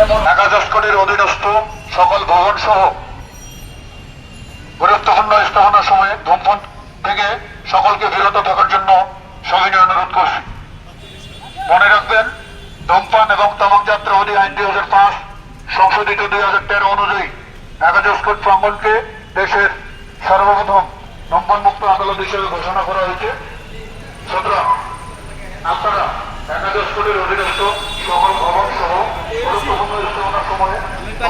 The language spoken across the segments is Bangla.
জস্করের অধীনস্থ সকল ভবন সহ গুরুত্বপূর্ণ স্থাপনার সময়ে ধূমপান থেকে সকলকে বিরত থাকার জন্য সবিনয় অনুরোধ করছি। মনে রাখবেন, ধূমপান এবং তামাক যাত্রা অধি আইন দুই হাজার পাঁচ, সংশোধিত দুই হাজার তেরো অনুযায়ী একাজস্কট প্রাঙ্গনকে দেশের সর্বপ্রথম ধূমপান মুক্ত আদালত হিসেবে ঘোষণা করা হয়েছে। সুতরাং আপনারা একাজস্কটের অধীনস্থ সকল ভবন সহ গুরুত্বপূর্ণ স্থাপনার সময়ে আড়ালেকে বা বারান্দায় করিডোরে বানালে আমি জমি বেচতাম বিভিন্ন না। জায়গায়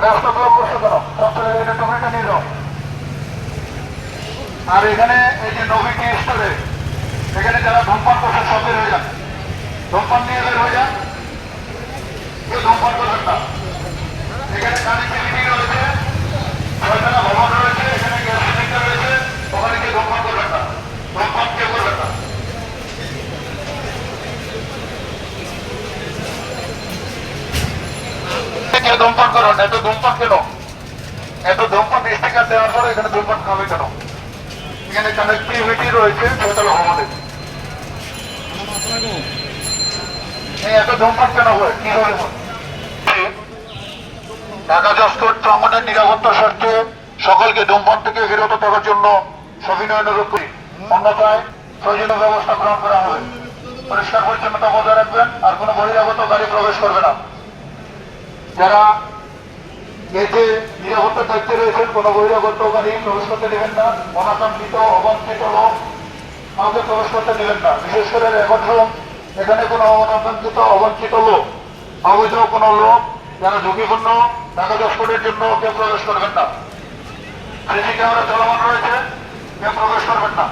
রাস্তা করছে এটা। নিয়ে যাও আর এখানে এই যে এখানে হয়ে ধূমপান নিয়ে বের হয়ে যান কেউ ধূমপান করবেন না এখানে কানেক্টিভিটি রয়েছে ছয়খানা ভবন রয়েছে এখানে গ্যাস সিলিন্ডার রয়েছে ওখানে কেউ ধূমপান করবেন না ধূমপান কেউ করবেন না কেউ ধূমপান না, এত ধূমপান কেন? এত ধূমপান স্টিকার দেওয়ার পরে এখানে ধূমপান খাবে কেন? এখানে কানেক্টিভিটি রয়েছে ভ্রমণের নিরাপত্তার স্বার্থে সকলকে ধূমপান থেকে বিরত থাকার জন্য সবিনয় অনুরোধ করি। অন্যথায় প্রয়োজনীয় ব্যবস্থা গ্রহণ করা হবে। পরিষ্কার পরিচ্ছন্নতা বজায় রাখবেন, আর কোনো বহিরাগত গাড়ি প্রবেশ করবে না। যারা এতে নিরাপত্তার দায়িত্বে রয়েছেন, কোনো বহিরাগত গাড়ি প্রবেশ করতে দেবেন না, অনাকাঙ্ক্ষিত, অবাঞ্ছিত লোক কাউকে প্রবেশ করতে দেবেন না। বিশেষ করে রুম এখানে কোনো অনাকাঙ্ক্ষিত, অবাঞ্ছিত লোক অবৈধ কোনো লোক যারা ঝুঁকিপূর্ণ টাকা দস্করের জন্য কেউ প্রবেশ করবেন না। সিসি ক্যামেরা চলমান রয়েছে, কেউ প্রবেশ করবেন না।